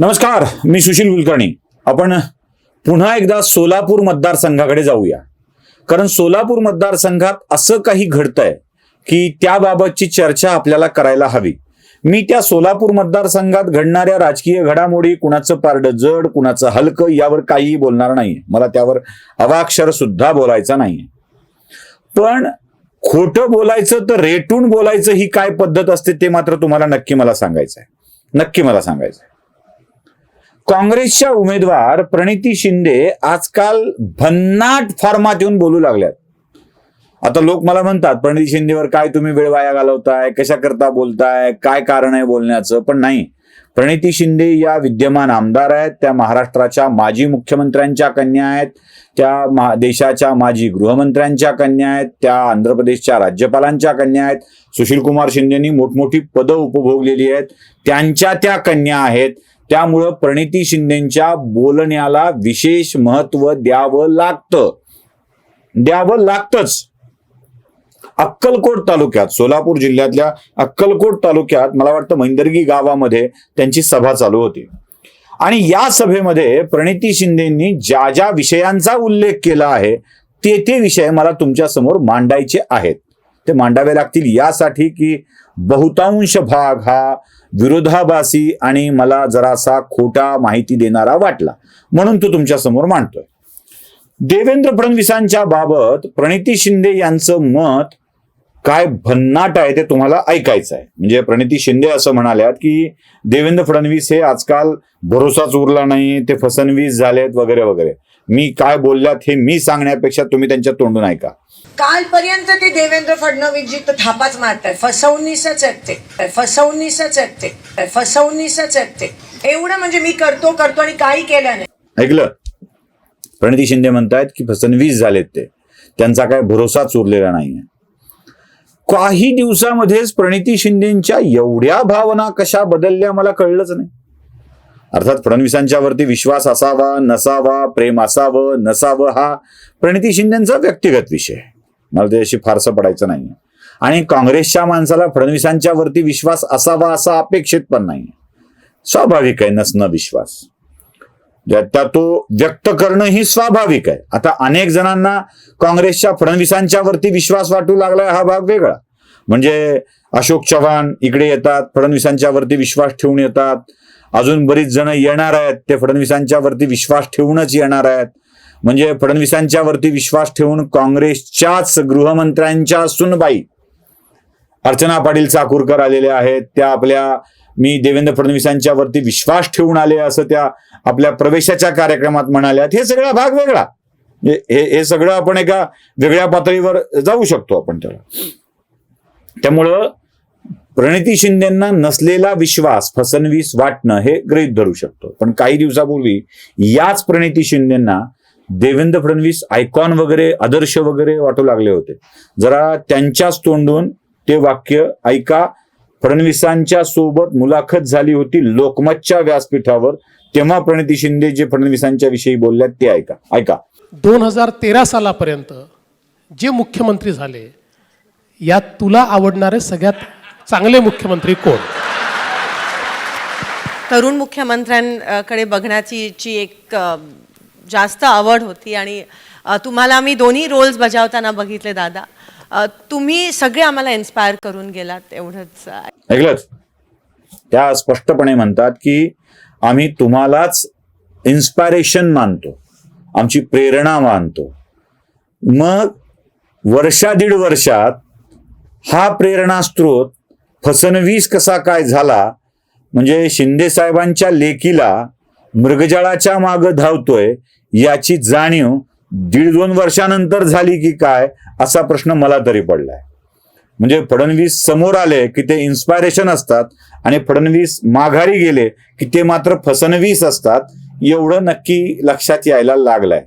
नमस्कार मी सुशील कुलकर्णी. आपण पुन्हा एकदा सोलापूर मतदारसंघाकडे जाऊया. कारण सोलापूर मतदारसंघात असं काही घडतंय की त्याबाबतची चर्चा आपल्याला करायला हवी. मी त्या सोलापूर मतदारसंघात घडणाऱ्या राजकीय घडामोडी कुणाचं पारडं जड कुणाचं हलकं यावर काहीही बोलणार नाहीये. मला त्यावर अवाक्षर सुद्धा बोलायचं नाहीये. पण खोटं बोलायचं तर रेटून बोलायचं ही काय पद्धत असते ते मात्र तुम्हाला नक्की मला सांगायचं आहे नक्की मला सांगायचं आहे काँग्रेसच्या उमेदवार प्रणिती शिंदे आजकाल भन्नाट फॉर्मात येऊन बोलू लागल्यात. आता लोक मला म्हणतात प्रणिती शिंदेवर काय तुम्ही वेळ वाया घालवताय? कशा करता बोलताय? काय कारण आहे बोलण्याचं? पण नाही. प्रणिती शिंदे या विद्यमान आमदार आहेत. त्या महाराष्ट्राच्या माजी मुख्यमंत्र्यांच्या कन्या आहेत. त्या देशाच्या माजी गृहमंत्र्यांच्या कन्या आहेत. त्या आंध्र प्रदेशच्या राज्यपालांच्या कन्या आहेत. सुशील कुमार शिंदेनी मोठमोठी पदं उपभोगलेली आहेत. त्यांच्या त्या कन्या आहेत. त्यामुळं प्रणिती शिंदेच्या बोलण्याला विशेष महत्त्व द्यावं लागतं. द्यावं लागतच. अक्कलकोट तालुक्यात सोलापूर जिल्ह्यातल्या अक्कलकोट तालुक्यात मला वाटतं मैंदर्गी गावामध्ये त्यांची सभा चालू होती. आणि या सभेमध्ये प्रणिती शिंदेंनी ज्या ज्या विषयांचा उल्लेख केला आहे ते ते विषय मला तुमच्यासमोर मांडायचे आहेत. ते मांडावे लागतील यासाठी की बहुतांश भाग हा विरोधाभासी आणि मला जरासा खोटा माहिती देणारा वाटला. म्हणून तो तुमच्यासमोर मांडतोय. देवेंद्र फडणवीसांच्या बाबत प्रणिती शिंदे यांचं मत काय भन्नाट आहे ते तुम्हाला ऐकायचं आहे. म्हणजे प्रणिती शिंदे असं म्हणाल्यात की देवेंद्र फडणवीस हे आजकाल भरोसाच उरला नाही ते फसनवीस झालेत वगैरे वगैरे. मी काय बोलल्यात हे मी सांगण्यापेक्षा तुम्ही त्यांच्या तोंडून ऐका. कालपर्यंत ते देवेंद्र फडणवीस जी तर थापाच मारताय फसवणीसच आहेत ते. फसवणीसच आहेत ते. फसवणीसच आहेत ते. एवढं म्हणजे मी करतो करतो आणि काही केलं नाही. ऐकलं? प्रणिती शिंदे म्हणतायत की फसनवीस झालेत ते. त्यांचा काय भरोसाच उरलेला नाहीये. काही दिवसामध्येच प्रणिती शिंदेच्या एवढ्या भावना कशा बदलल्या मला कळलंच नाही. अर्थात फडणवीसांच्या वरती विश्वास असावा नसावा प्रेम असावं नसावं हा प्रणिती शिंदेचा व्यक्तिगत विषय आहे. मला त्याच्याशी फारसं पडायचं नाही. आणि काँग्रेसच्या माणसाला फडणवीसांच्या वरती विश्वास असावा असा अपेक्षित पण नाही. स्वाभाविक आहे नसणं विश्वास. त्या तो व्यक्त करणं ही स्वाभाविक आहे. आता अनेक जणांना काँग्रेसच्या फडणवीसांच्या वरती विश्वास वाटू लागलाय हा भाग वेगळा. म्हणजे अशोक चव्हाण इकडे येतात फडणवीसांच्या वरती विश्वास ठेवून येतात. अजून बरीच जण येणार आहेत ते फडणवीसांच्या वरती विश्वास ठेवूनच येणार आहेत. म्हणजे फडणवीसांच्या वरती विश्वास ठेवून काँग्रेसच्याच गृहमंत्र्यांच्या सुनबाई अर्चना पाटील चाकूरकर आलेल्या आहेत. त्या आपल्या मी देवेंद्र फडणवीसांच्या वरती विश्वास ठेवून आले असं त्या आपल्या प्रवेशाच्या कार्यक्रमात म्हणाल्यात. हे सगळा भाग वेगळा. हे हे- हे सगळं आपण एका वेगळ्या पातळीवर जाऊ शकतो आपण त्याला. त्यामुळं प्रणिती शिंदेना नसलेला विश्वास फसनवीस वाटणं हे गृहीत धरू शकतो. पण काही दिवसापूर्वी याच प्रणिती शिंदेना देवेंद्र फडणवीस आयकॉन वगैरे आदर्श वगैरे वाटू लागले होते. जरा त्यांच्याच तोंडून ते वाक्य ऐका. फडणवीसांच्या सोबत मुलाखत झाली होती लोकमतच्या व्यासपीठावर. तेव्हा प्रणिती शिंदे जे फडणवीसांच्या विषयी बोलल्यात ते ऐका. ऐका. दोन हजार तेरा सालापर्यंत जे मुख्यमंत्री झाले यात तुला आवडणारे सगळ्यात चांगले मुख्यमंत्री कोण? तरुण मुख्यमंत्र्यांकडे बघण्याची ची एक जास्त आवड होती आणि तुम्हाला मी दोन्ही रोल्स बजावताना बघितले दादा. तुम्ही सगळे आम्हाला इन्स्पायर करून गेलात एवढंच. ऐकलं त्या स्पष्टपणे म्हणतात की आम्ही तुम्हालाच इन्स्पायरेशन मानतो. आमची प्रेरणा मानतो. मग वर्षा दीड वर्षात हा प्रेरणा स्रोत फसनवीस कसा काय झाला? म्हणजे शिंदे साहेबांच्या लेकीला मृगजळाच्या माग धावतोय याची जाणीव दीड दोन वर्षानंतर झाली की काय असा प्रश्न मला तरी पडलाय. म्हणजे फडणवीस समोर आले की ते इन्स्पायरेशन असतात आणि फडणवीस माघारी गेले की ते मात्र फसणवीस असतात एवढं नक्की लक्षात यायला लागलंय.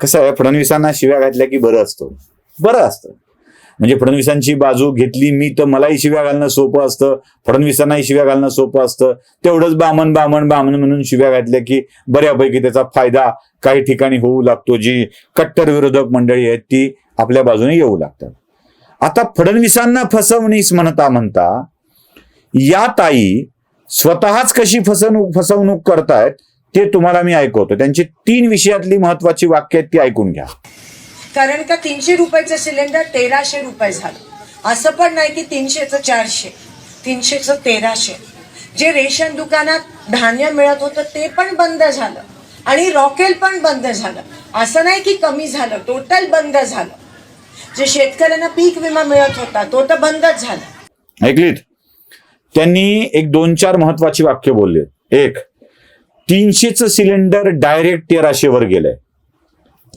कसं आहे फडणवीसांना शिव्या घातल्या की बरं असतं? बरं असतं. म्हणजे फडणवीसांची बाजू घेतली मी तर मलाही शिव्या घालणं सोपं असतं. फडणवीसांनाही शिव्या घालणं सोपं असतं. तेवढंच बामण बामण बामण म्हणून शिव्या घातल्या की बऱ्यापैकी त्याचा फायदा काही ठिकाणी होऊ लागतो. जी कट्टर विरोधक मंडळी आहेत ती आपल्या बाजूने येऊ लागतात. आता फडणवीसांना फसवणीस म्हणता म्हणता या ताई स्वतःच कशी फसवणूक फसवणूक करतायत ते तुम्हाला मी ऐकवतो. त्यांची तीन विषयातली महत्वाची वाक्य आहेत ती ऐकून घ्या. कारण का तीनशे रुपयाचं सिलेंडर तेराशे रुपये झालं. असं पण नाही की तीनशेचं चारशे तीनशेचं तेराशे. जे रेशन दुकानात धान्य मिळत होतं ते पण बंद झालं. आणि रॉकेल पण बंद झालं. असं नाही की कमी झालं टोटल बंद झालं. जे शेतकऱ्यांना पीक विमा मिळत होता तो तर बंदच झाला. ऐकलीत? त्यांनी एक दोन चार महत्वाची वाक्य बोलले. एक तीनशेचं सिलेंडर डायरेक्ट तेराशे वर गेलंय.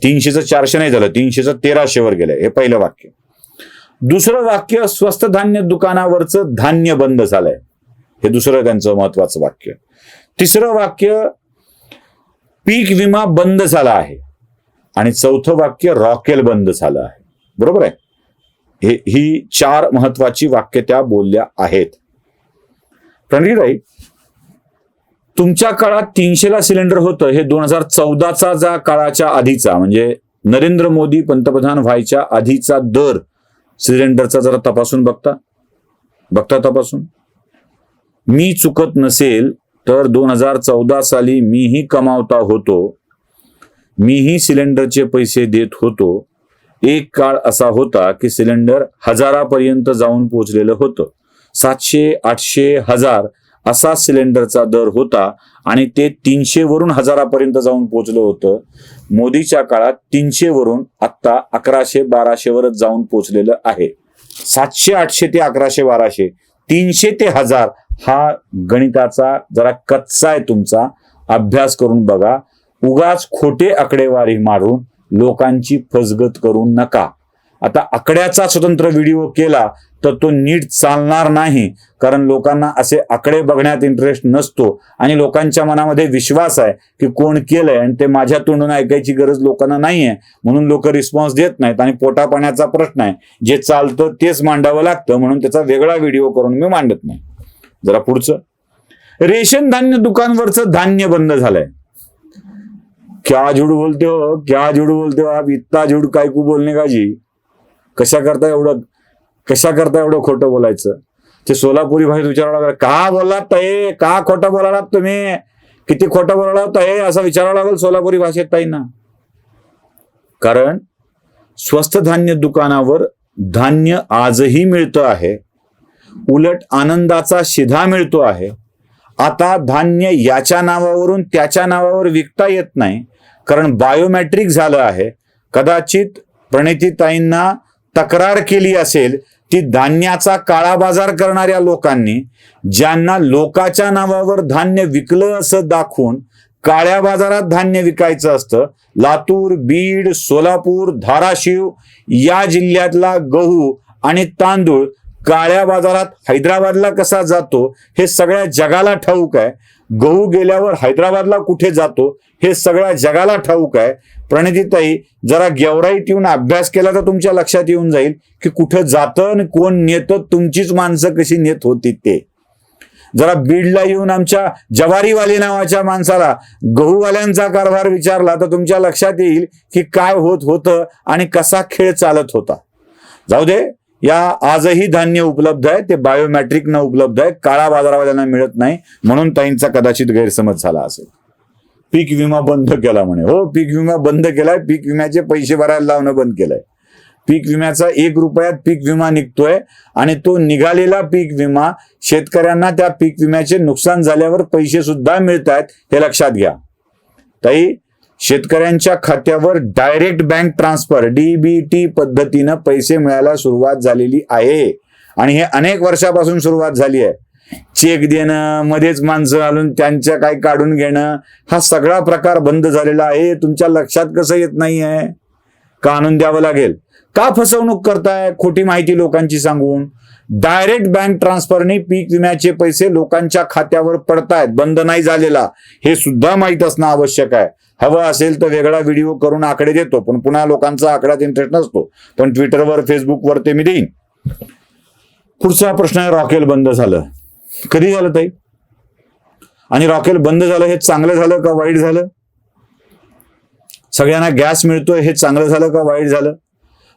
तीनशेचं चारशे नाही झालं तीनशेचं तेराशे वर गेलंय. हे पहिलं वाक्य. दुसरं वाक्य स्वस्त धान्य दुकानावरचं धान्य बंद झालंय. हे दुसरं त्यांचं महत्वाचं वाक्य. तिसरं वाक्य पीक विमा बंद झाला आहे. आणि चौथं वाक्य रॉकेल बंद झालं आहे. बरोबर आहे? हे ही चार महत्वाची वाक्य त्या बोलल्या आहेत. प्रणिताई तुमच्या काळात तीनशेला सिलेंडर होतं हे दोन हजार चौदाचा जा काळाच्या आधीचा म्हणजे नरेंद्र मोदी पंतप्रधान व्हायच्या आधीचा दर सिलेंडरचा जरा तपासून बघता. बघता तपासून. मी चुकत नसेल तर दोन हजार चौदा साली मीही कमावता होतो. मीही सिलेंडरचे पैसे देत होतो. एक काळ असा होता की सिलेंडर हजारापर्यंत जाऊन पोहोचलेलं होतं. सातशे आठशे हजार असा सिलेंडरचा दर होता आणि ते तीनशे वरून हजारापर्यंत जाऊन पोहोचलं होतं. मोदीच्या काळात तीनशे वरून आत्ता अकराशे बाराशे वरच जाऊन पोहोचलेलं आहे. सातशे आठशे ते अकराशे बाराशे तीनशे ते हजार हा गणिताचा जरा कच्चा आहे तुमचा. अभ्यास करून बघा. उगाच खोटे आकडेवारी मारून लोकांची फसगत करू नका. आता आकड्याचा स्वतंत्र व्हिडिओ केला तर तो नीट चालणार नाही. कारण लोकांना असे आकडे बघण्यात इंटरेस्ट नसतो. आणि लोकांच्या मनामध्ये विश्वास आहे की कोण केलंय आणि ते माझ्या तोंडून ऐकायची गरज लोकांना नाहीये. म्हणून लोक रिस्पॉन्स देत नाहीत आणि पोटापाण्याचा प्रश्न आहे. जे चालतं तेच मांडावं लागतं. म्हणून त्याचा वेगळा व्हिडिओ करून मी मांडत नाही. जरा पुढचं. रेशन धान्य दुकानवरचं धान्य बंद झालंय. क्या झूठ बोलते हो? क्या झूठ बोलते हो आप? इतना झूठ काय कू बोलणे का जी? कशा करता एवढं? कशा करता एवढं खोटं बोलायचं? ते सोलापुरी भाषेत विचारावं का बोललात ताई? का खोटं बोलालात तुम्ही? किती खोटं बोलालात ताई? असं विचारावं लागेल सोलापुरी भाषेत ताईंना. कारण स्वस्त धान्य दुकानावर धान्य आजही मिळतं आहे. उलट आनंदाचा शिधा मिळतो आहे. आता धान्य याच्या नावावरून त्याच्या नावावर विकता येत नाही. कारण बायोमॅट्रिक झालं आहे. कदाचित प्रणितीताईंना तक्रार केली असेल ती धान्याचा काळा बाजार करणाऱ्या लोकांनी ज्यांना लोकाच्या नावावर धान्य विकलं असं दाखवून काळ्या बाजारात धान्य विकायचं असतं लातूर बीड सोलापूर धाराशिव या जिल्ह्यातला गहू आणि तांदूळ काळ्या बाजारात हैदराबादला कसा जातो हे सगळ्या जगाला ठाऊक आहे. गहू गेल्यावर हैदराबादला कुठे जातो हे सगळ्या जगाला ठाऊक आहे. प्रणितीताई जरा गेवराईत येऊन अभ्यास केला तर तुमच्या लक्षात येऊन जाईल की कुठं जातं आणि कोण नेतं तुमचीच माणसं कशी नेत होती ते. जरा बीडला येऊन आमच्या जवारीवाली नावाच्या माणसाला गहूवाल्यांचा कारभार विचारला तर तुमच्या लक्षात येईल की काय होत होतं आणि कसा खेळ चालत होता. जाऊ दे या आजही धान्य उपलब्ध आहे ते बायोमॅट्रिक उपलब्ध आहे काळा बाजारावाल्यांना मिळत नाही म्हणून ताईंचा कदाचित गैरसमज झाला असेल. पीक विमा बंद केला म्हणे. हो पीक विमा बंद केलाय पीक विम्याचे पैसे भरायला लावणं बंद केलंय. पीक विम्याचा एक रुपयात पीक विमा निघतोय आणि तो निघालेला पीक विमा शेतकऱ्यांना त्या पीक विम्याचे नुकसान झाल्यावर पैसे सुद्धा मिळत आहेत हे लक्षात घ्या. ताई शेतकऱ्यांच्या खात्यावर डायरेक्ट बँक ट्रान्सफर डीबीटी पद्धतीनं पैसे मिळायला सुरुवात झालेली आहे. आणि हे अनेक वर्षापासून सुरुवात झाली आहे. चेक देणं मध्येच माणसं घालून त्यांच्या काही काढून घेणं हा सगळा प्रकार बंद झालेला आहे. तुमच्या लक्षात कसं येत नाही आहे का आणून द्यावं लागेल? का फसवणूक करताय? खोटी माहिती लोकांची सांगून. डायरेक्ट बँक ट्रान्सफरने पीक विम्याचे पैसे लोकांच्या खात्यावर पडतायत. बंद नाही झालेला. हे सुद्धा माहीत असणं आवश्यक आहे. हवं असेल तर वेगळा व्हिडिओ करून आकडे देतो. पण पुन्हा लोकांचा आकड्यात इंटरेस्ट नसतो. पण ट्विटरवर फेसबुकवर ते मी देईन. पुढचा प्रश्न आहे रॉकेल बंद झालं. कधी झालं ताई? आणि रॉकेल बंद झालं हे चांगलं झालं का वाईट झालं? सगळ्यांना गॅस मिळतोय हे चांगलं झालं का वाईट झालं?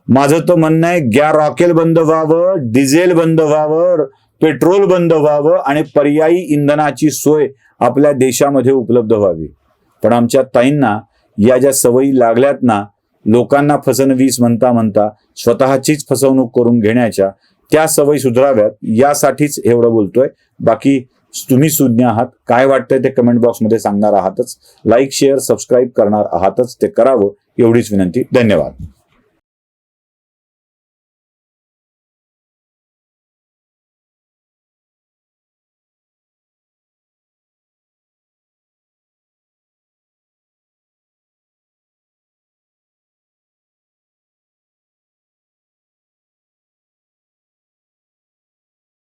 माझं तर म्हणणं आहे गॅ रॉकेल बंद व्हावं डिझेल बंद व्हावं पेट्रोल बंद व्हावं आणि पर्यायी इंधनाची सोय आपल्या देशामध्ये उपलब्ध व्हावी. पण आमच्या ताईंना या ज्या सवयी लागल्यात ना लोकांना फसणवीस म्हणता म्हणता स्वतःचीच फसवणूक करून घेण्याच्या त्या सवयी सुधाराव्यात यासाठीच एवढं बोलतोय. बाकी तुम्ही सुज्ञ आहात. काय वाटतंय ते कमेंट बॉक्समध्ये सांगणार आहातच. लाईक शेअर सबस्क्राईब करणार आहातच. ते करावं एवढीच विनंती. धन्यवाद.